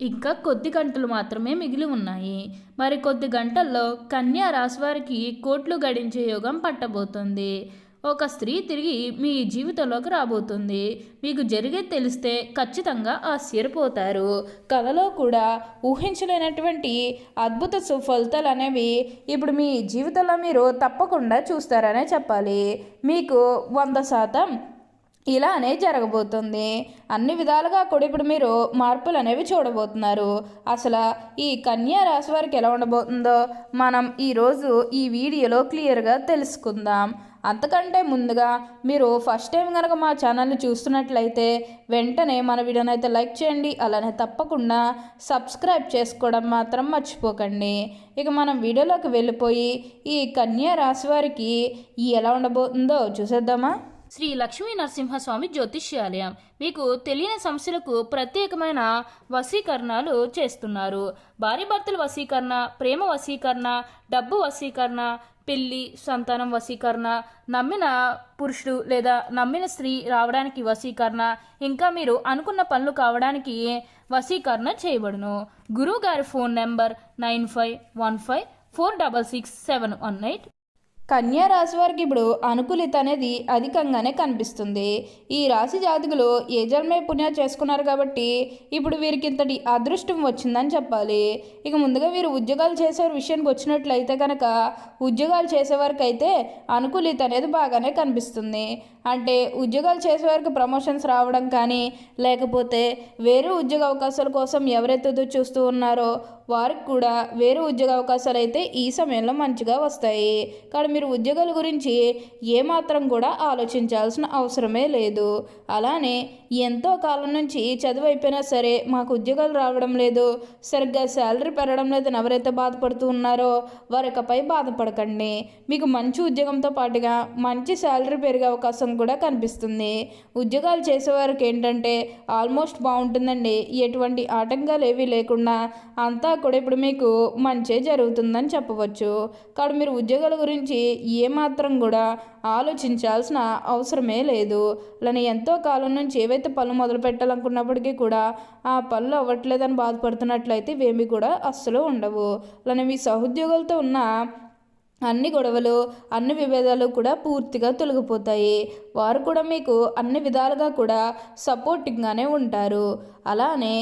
ఇంకా కొద్ది గంటలు మాత్రమే మిగిలి ఉన్నాయి. మరి కొద్ది గంటల్లో కన్యా రాశివారికి కోట్లు గడించే యోగం పట్టబోతుంది. ఒక స్త్రీ తిరిగి మీ జీవితంలోకి రాబోతుంది. మీకు జరిగేది తెలిస్తే ఖచ్చితంగా ఆశ్చర్యపోతారు. కథలో కూడా ఊహించలేనటువంటి అద్భుత సుఫలితాలు అనేవి ఇప్పుడు మీ జీవితంలో మీరు తప్పకుండా చూస్తారనే చెప్పాలి. మీకు వంద శాతం ఇలానే జరగబోతుంది. అన్ని విధాలుగా కూడా ఇప్పుడు మీరు మార్పులు అనేవి చూడబోతున్నారు. అసలు ఈ కన్యా రాశి వారికి ఎలా ఉండబోతుందో మనం ఈరోజు ఈ వీడియోలో క్లియర్గా తెలుసుకుందాం. అంతకంటే ముందుగా మీరు ఫస్ట్ టైం కనుక మా ఛానల్ని చూస్తున్నట్లయితే వెంటనే మన వీడియోని అయితే లైక్ చేయండి. అలానే తప్పకుండా సబ్స్క్రైబ్ చేసుకోవడం మాత్రం మర్చిపోకండి. ఇక మనం వీడియోలోకి వెళ్ళిపోయి ఈ కన్యా రాశి వారికి ఎలా ఉండబోతుందో చూసేద్దామా? శ్రీ లక్ష్మీ నరసింహస్వామి జ్యోతిష్యాలయం. మీకు తెలియని సమస్యలకు ప్రత్యేకమైన వశీకరణాలు చేస్తున్నారు. భార్య భర్తల వశీకరణ ప్రేమ వశీకరణ డబ్బు వశీకరణ పెళ్ళి సంతానం వశీకరణ నమ్మిన పురుషుడు లేదా నమ్మిన స్త్రీ రావడానికి వశీకరణ ఇంకా మీరు అనుకున్న పనులు కావడానికి వశీకరణ చేయబడును. గురువు గారి phone number nine five one five four double six seven one eight కన్యా రాశి వారికి ఇప్పుడు అనుకూలిత అనేది అధికంగానే కనిపిస్తుంది. ఈ రాశి జాతకులు ఏ జన్మే పుణ్య చేసుకున్నారు కాబట్టి ఇప్పుడు వీరికి ఇంతటి అదృష్టం వచ్చిందని చెప్పాలి. ఇక ముందుగా వీరు ఉద్యోగాలు చేసే విషయానికి వచ్చినట్లయితే కనుక ఉద్యోగాలు చేసేవారికి అయితే అనుకూలిత అనేది బాగానే కనిపిస్తుంది. అంటే ఉద్యోగాలు చేసేవారికి ప్రమోషన్స్ రావడం కానీ లేకపోతే వేరే ఉద్యోగ అవకాశాల కోసం ఎవరైతే చూస్తూ ఉన్నారో వారికి కూడా వేరే ఉద్యోగ అవకాశాలు అయితే ఈ సమయంలో మంచిగా వస్తాయి. కానీ మీరు ఉద్యోగాల గురించి ఏమాత్రం కూడా ఆలోచించాల్సిన అవసరమే లేదు. అలానే ఎంతో కాలం నుంచి చదువు అయిపోయినా సరే మాకు ఉద్యోగాలు రావడం లేదు. సరిగ్గా శాలరీ పెరగడం లేదని ఎవరైతే బాధపడుతూ ఉన్నారో వారికపై బాధపడకండి. మీకు మంచి ఉద్యోగంతో పాటుగా మంచి శాలరీ పెరిగే అవకాశం కూడా కనిపిస్తుంది. ఉద్యోగాలు చేసేవారికి ఏంటంటే ఆల్మోస్ట్ బాగుంటుందండి. ఎటువంటి ఆటంకాలు ఏవీ లేకుండా అంతా కూడా ఇప్పుడు మీకు మంచే జరుగుతుందని చెప్పవచ్చు. కాబట్టి మీరు ఉద్యోగాల గురించి ఏమాత్రం కూడా ఆలోచించాల్సిన అవసరమే లేదు. అలానే ఎంతో కాలం నుంచి ఏవైతే పనులు మొదలు పెట్టాలనుకున్నప్పటికీ కూడా ఆ పనులు అవ్వట్లేదని బాధపడుతున్నట్లయితే ఇవేమి కూడా అస్సలు ఉండవు. అలానే మీ సహోద్యోగులతో ఉన్న అన్ని గొడవలు అన్ని విభేదాలు కూడా పూర్తిగా తొలగిపోతాయి. వారు కూడా మీకు అన్ని విధాలుగా కూడా సపోర్టింగ్గానే ఉంటారు. అలానే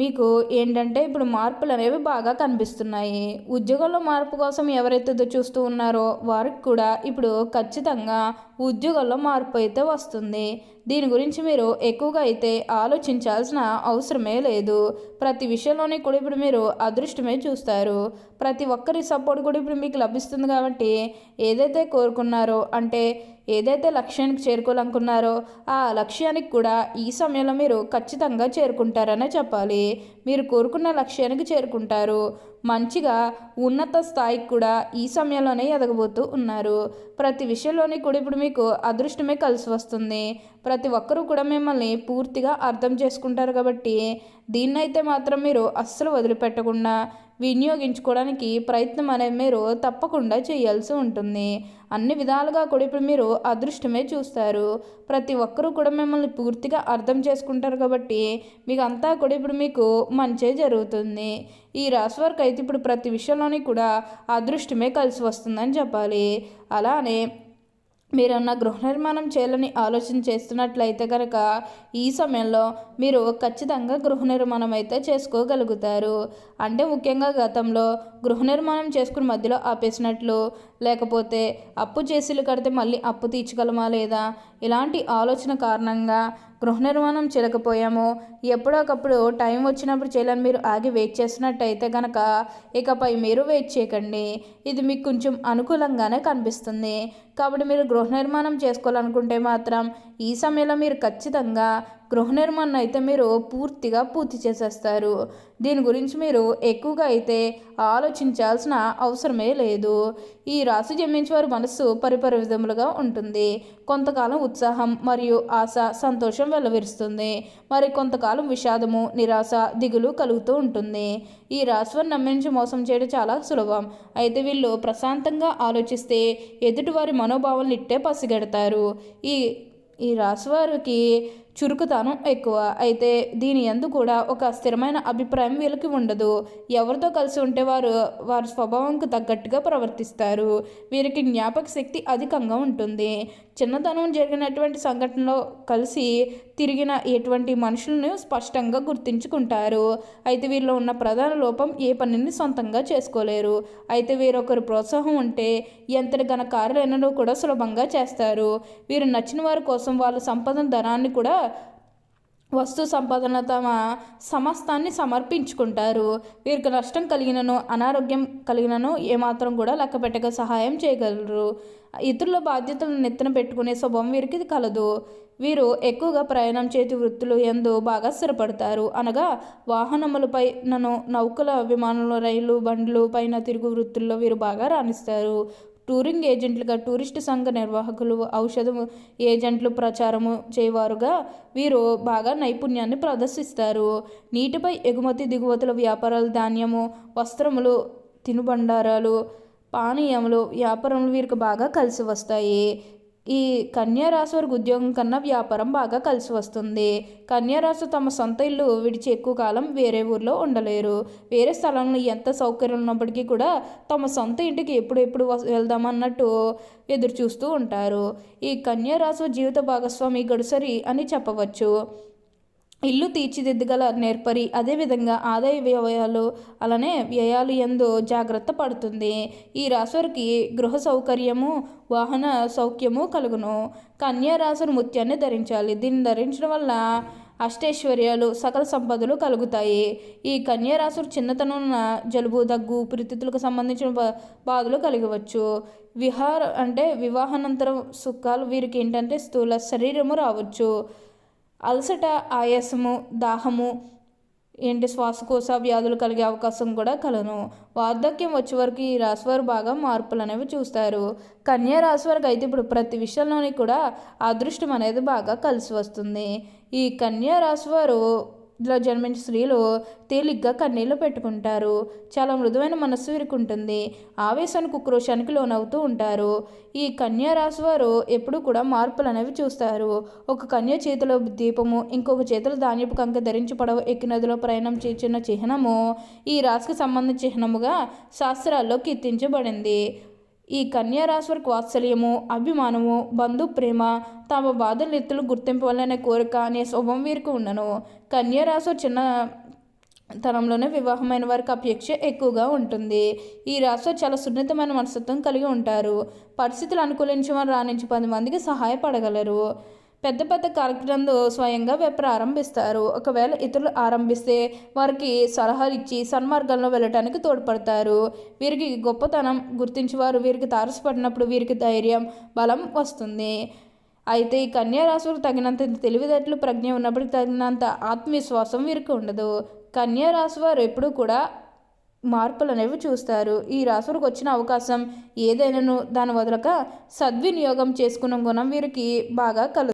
మీకు ఏంటంటే ఇప్పుడు మార్పులు అనేవి బాగా కనిపిస్తున్నాయి. ఉద్యోగంలో మార్పు కోసం ఎవరైతే చూస్తూ ఉన్నారో వారికి కూడా ఇప్పుడు ఖచ్చితంగా ఉద్యోగంలో మార్పు అయితే వస్తుంది. దీని గురించి మీరు ఎక్కువగా అయితే ఆలోచించాల్సిన అవసరమే లేదు. ప్రతి విషయంలోనే కూడా ఇప్పుడు మీరు అదృష్టమే చూస్తారు. ప్రతి ఒక్కరి సపోర్ట్ కూడా ఇప్పుడు మీకు లభిస్తుంది కాబట్టి ఏదైతే కోరుకున్నారో అంటే ఏదైతే లక్ష్యానికి చేరుకోవాలనుకున్నారో ఆ లక్ష్యానికి కూడా ఈ సమయంలో మీరు ఖచ్చితంగా చేరుకుంటారనే చెప్పాలి. మీరు కోరుకున్న లక్ష్యానికి చేరుకుంటారు. మంచిగా ఉన్నత స్థాయికి కూడా ఈ సమయంలోనే ఎదగబోతూ ఉన్నారు. ప్రతి విషయంలోని కూడా ఇప్పుడు మీకు అదృష్టమే కలిసి వస్తుంది. ప్రతి ఒక్కరూ కూడా మిమ్మల్ని పూర్తిగా అర్థం చేసుకుంటారు కాబట్టి దీన్నైతే మాత్రం మీరు అస్సలు వదిలిపెట్టకుండా వినియోగించుకోవడానికి ప్రయత్నం అనేది మీరు తప్పకుండా చేయాల్సి ఉంటుంది. అన్ని విధాలుగా కూడా ఇప్పుడు మీరు అదృష్టమే చూస్తారు. ప్రతి ఒక్కరూ కూడా మిమ్మల్ని పూర్తిగా అర్థం చేసుకుంటారు కాబట్టి మీకు అంతా కూడా ఇప్పుడు మీకు మంచే జరుగుతుంది. ఈ రాశి వారికి అయితే ఇప్పుడు ప్రతి విషయంలోని కూడా అదృష్టమే కలిసి వస్తుందని చెప్పాలి. అలానే మీరన్నా గృహ నిర్మాణం చేయాలని ఆలోచన చేస్తున్నట్లయితే కనుక ఈ సమయంలో మీరు ఖచ్చితంగా గృహ నిర్మాణం అయితే చేసుకోగలుగుతారు. అంటే ముఖ్యంగా గతంలో గృహ నిర్మాణం చేసుకుని మధ్యలో ఆపేసినట్లు లేకపోతే అప్పు చేసిలు కడితే మళ్ళీ అప్పు తీర్చగలమా లేదా? ఇలాంటి ఆలోచన కారణంగా గృహ నిర్మాణం చేయకపోయాము ఎప్పుడొకప్పుడు టైం వచ్చినప్పుడు చేయాలని మీరు ఆగి వెయిట్ చేసినట్టయితే కనుక ఇకపై మీరు వెయిట్ చేయకండి. ఇది మీకు కొంచెం అనుకూలంగానే కనిపిస్తుంది. కాబట్టి మీరు గృహ నిర్మాణం చేసుకోవాలనుకుంటే మాత్రం ఈ సమయంలో మీరు ఖచ్చితంగా గృహ నిర్మాణం అయితే మీరు పూర్తిగా పూర్తి చేసేస్తారు. దీని గురించి మీరు ఎక్కువగా అయితే ఆలోచించాల్సిన అవసరమే లేదు. ఈ రాశి జన్మించే వారి మనస్సు పరిపరి విధములుగా ఉంటుంది. కొంతకాలం ఉత్సాహం మరియు ఆశ సంతోషం వెల్లవిరుస్తుంది మరి కొంతకాలం విషాదము నిరాశ దిగులు కలుగుతూ ఉంటుంది. ఈ రాశివారిని నమ్మించి మోసం చేయడం చాలా సులభం. అయితే వీళ్ళు ప్రశాంతంగా ఆలోచిస్తే ఎదుటివారి మనోభావాలను ఇట్టే పసిగడతారు. ఈ ఈ రాశివారికి చురుకుతనం ఎక్కువ. అయితే దీని ఎందు కూడా ఒక స్థిరమైన అభిప్రాయం వీళ్ళకి ఉండదు. ఎవరితో కలిసి ఉంటే వారు వారి స్వభావంకు తగ్గట్టుగా ప్రవర్తిస్తారు. వీరికి జ్ఞాపక శక్తి అధికంగా ఉంటుంది. చిన్నతనం జరిగినటువంటి సంఘటనలో కలిసి తిరిగిన ఎటువంటి మనుషులను స్పష్టంగా గుర్తించుకుంటారు. అయితే వీరిలో ఉన్న ప్రధాన లోపం ఏ పనిని సొంతంగా చేసుకోలేరు. అయితే వీరొకరు ప్రోత్సాహం ఉంటే ఎంతటి ఘన కార్యాలైనను కూడా సులభంగా చేస్తారు. వీరు నచ్చిన వారి కోసం వాళ్ళ సంపద ధనాన్ని కూడా వస్తు సంపాదన తమ సమస్తాన్ని సమర్పించుకుంటారు. వీరికి నష్టం కలిగినను అనారోగ్యం కలిగినను ఏమాత్రం కూడా లెక్క పెట్టక సహాయం చేయగలరు. ఇతరుల బాధ్యతలను నెత్తిన పెట్టుకునే స్వభావం వీరికి కలదు. వీరు ఎక్కువగా ప్రయాణం చేతి వృత్తులు ఎందు బాగా స్థిరపడతారు. అనగా వాహనములపై నన్ను నౌకల విమానంలో రైలు బండ్లు పైన తిరుగు వృత్తుల్లో వీరు బాగా రాణిస్తారు. టూరింగ్ ఏజెంట్లుగా టూరిస్ట్ సంఘ నిర్వాహకులు ఔషధం ఏజెంట్లు ప్రచారము చేయవారుగా వీరు బాగా నైపుణ్యాన్ని ప్రదర్శిస్తారు. నీటిపై ఎగుమతి దిగుమతుల వ్యాపారాలు ధాన్యము వస్త్రములు తినుబండారాలు పానీయములు వ్యాపారములు వీరికి బాగా కలిసి వస్తాయి. ఈ కన్యారాశి వారికి ఉద్యోగం కన్నా వ్యాపారం బాగా కలిసి వస్తుంది. కన్యారాశి తమ సొంత ఇల్లు విడిచి ఎక్కువ కాలం వేరే ఊర్లో ఉండలేరు. వేరే స్థలంలో ఎంత సౌకర్యం ఉన్నప్పటికీ కూడా తమ సొంత ఇంటికి ఎప్పుడు ఎప్పుడు వెళ్దామన్నట్టు ఎదురు చూస్తూ ఉంటారు. ఈ కన్యారాశి జీవిత భాగస్వామి గడుసరి అని చెప్పవచ్చు. ఇల్లు తీర్చిదిద్దగల నేర్పరి అదేవిధంగా ఆదాయ వ్యయాలు అలానే వ్యయాలు ఎందు జాగ్రత్త పడుతుంది. ఈ రాశివారికి గృహ సౌకర్యము వాహన సౌఖ్యము కలుగును. కన్యా రాశులు ముత్యాన్ని ధరించాలి. దీన్ని ధరించడం వల్ల అష్టైశ్వర్యాలు సకల సంపదలు కలుగుతాయి. ఈ కన్యారాశులు చిన్నతనం జలుబు దగ్గు ఊపిరితిత్తులకు సంబంధించిన బాధలు కలగవచ్చు. విహార అంటే వివాహానంతరం సుఖాలు వీరికి ఏంటంటే స్థూల శరీరము రావచ్చు. అలసట ఆయాసము దాహము ఏంటి? శ్వాసకోశ వ్యాధులు కలిగే అవకాశం కూడా కలను. వార్ధక్యం వచ్చే వరకు ఈ రాశివారు బాగా మార్పులు అనేవి చూస్తారు. కన్యా రాశి వారికి అయితే ఇప్పుడు ప్రతి విషయంలోని కూడా అదృష్టం అనేది బాగా కలిసి వస్తుంది. ఈ కన్యా రాశి వారు లో జన్మించిన స్త్రీలు తేలిగ్గా కన్నీళ్ళు పెట్టుకుంటారు. చాలా మృదువైన మనస్సు విరుకుంటుంది ఉంటుంది ఆవేశానికి ఉక్రోషానికి లోనవుతూ ఉంటారు. ఈ కన్యా రాశి వారు ఎప్పుడు కూడా మార్పులు అనేవి చూస్తారు. ఒక కన్య చేతిలో దీపము ఇంకొక చేతిలో ధాన్యపు కంక ధరించి పడవ ఎక్కి నదిలో ప్రయాణం చేసిన చిహ్నము ఈ రాశికి సంబంధించిన చిహ్నముగా శాస్త్రాల్లో కీర్తించబడింది. ఈ కన్యారాశివారికి వాత్సల్యము అభిమానము బంధు ప్రేమ తమ బాధలెత్తులు గుర్తింపు వల్లనే కోరిక అనే శుభం వీరికి ఉన్నను. కన్యారాశి చిన్న తనంలోనే వివాహమైన వారికి అపేక్ష ఎక్కువగా ఉంటుంది. ఈ రాశి చాలా సున్నితమైన మనస్తత్వం కలిగి ఉంటారు. పరిస్థితులు అనుకూలించి వారు రాణించి పది మందికి సహాయపడగలరు. పెద్ద పెద్ద కార్యక్రమంలో స్వయంగా ప్రారంభిస్తారు. ఒకవేళ ఇతరులు ఆరంభిస్తే వారికి సలహాలు ఇచ్చి సన్మార్గంలో వెళ్ళటానికి తోడ్పడతారు. వీరికి గొప్పతనం గుర్తించేవారు వీరికి తారసపడినప్పుడు వీరికి ధైర్యం బలం వస్తుంది. అయితే ఈ కన్యారాశులకు తగినంత తెలివితేటలు ప్రజ్ఞ ఉన్నప్పటికీ తగినంత ఆత్మవిశ్వాసం వీరికి ఉండదు. కన్యారాశి వారు ఎప్పుడూ కూడా మార్పులు అనేవి చూస్తారు. ఈ రాశులకు వచ్చిన అవకాశం ఏదైనాను దాని వదలక సద్వినియోగం చేసుకున్న గుణం వీరికి బాగా కలు